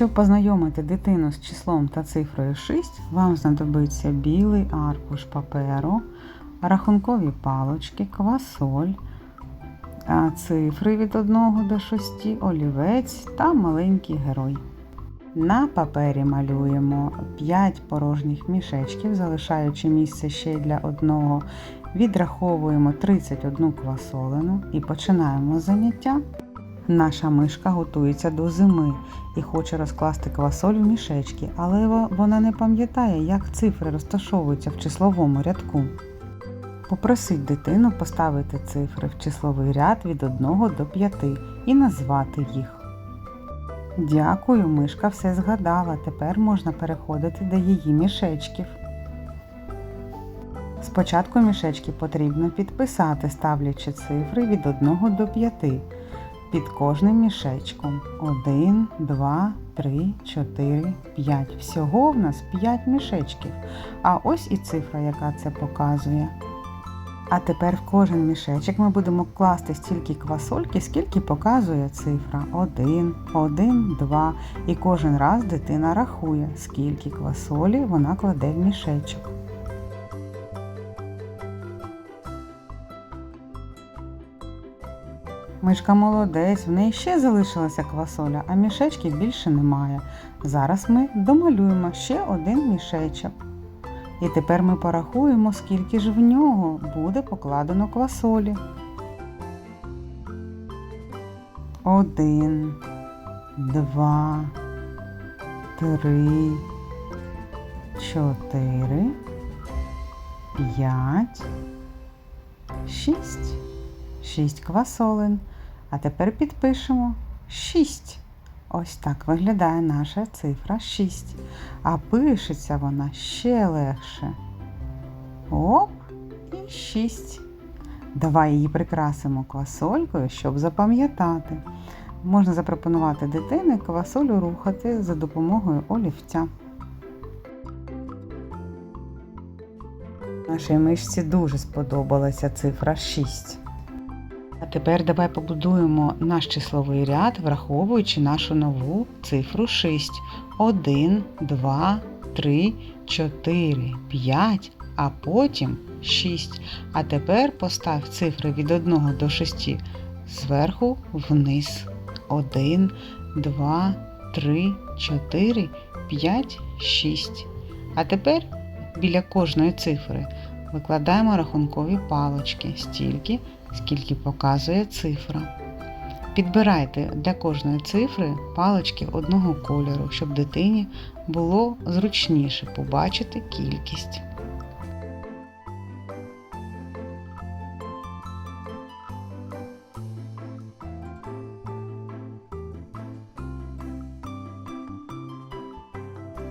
Щоб познайомити дитину з числом та цифрою 6, вам знадобиться білий аркуш паперу, рахункові палочки, квасоль, цифри від 1 до 6, олівець та маленький герой. На папері малюємо 5 порожніх мішечків, залишаючи місце ще для одного. Відраховуємо 31 квасолину і починаємо заняття. Наша мишка готується до зими і хоче розкласти квасоль в мішечки, але вона не пам'ятає, як цифри розташовуються в числовому рядку. Попросіть дитину поставити цифри в числовий ряд від 1 до 5 і назвати їх. Дякую, мишка все згадала. Тепер можна переходити до її мішечків. Спочатку мішечки потрібно підписати, ставлячи цифри від 1 до 5 під кожним мішечком. 1, 2, 3, 4, 5. Всього в нас 5 мішечків. А ось і цифра, яка це показує. А тепер в кожен мішечок ми будемо класти стільки квасольки, скільки показує цифра 1, 1, 2. І кожен раз дитина рахує, скільки квасолі вона кладе в мішечок. Мишка молодець, в неї ще залишилася квасоля, а мішечків більше немає. Зараз ми домалюємо ще один мішечок. І тепер ми порахуємо, скільки ж в нього буде покладено квасолі. Один, два, три, чотири, п'ять, шість. Шість квасолин. А тепер підпишемо 6. Ось так виглядає наша цифра 6. А пишеться вона ще легше. Оп, і 6. Давай її прикрасимо квасолькою, щоб запам'ятати. Можна запропонувати дитині квасолю рухати за допомогою олівця. Нашій мишці дуже сподобалася цифра 6. А тепер давай побудуємо наш числовий ряд, враховуючи нашу нову цифру 6. 1, 2, 3, 4, 5, а потім 6. А тепер постав цифри від 1 до 6 зверху вниз. 1, 2, 3, 4, 5, 6. А тепер біля кожної цифри викладаємо рахункові палочки стільки, скільки показує цифра. Підбирайте для кожної цифри палочки одного кольору, щоб дитині було зручніше побачити кількість.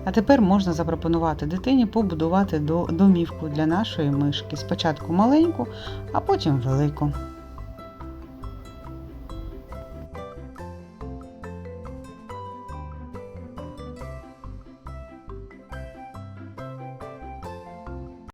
А тепер можна запропонувати дитині побудувати до- домівку для нашої мишки. Спочатку маленьку, а потім велику.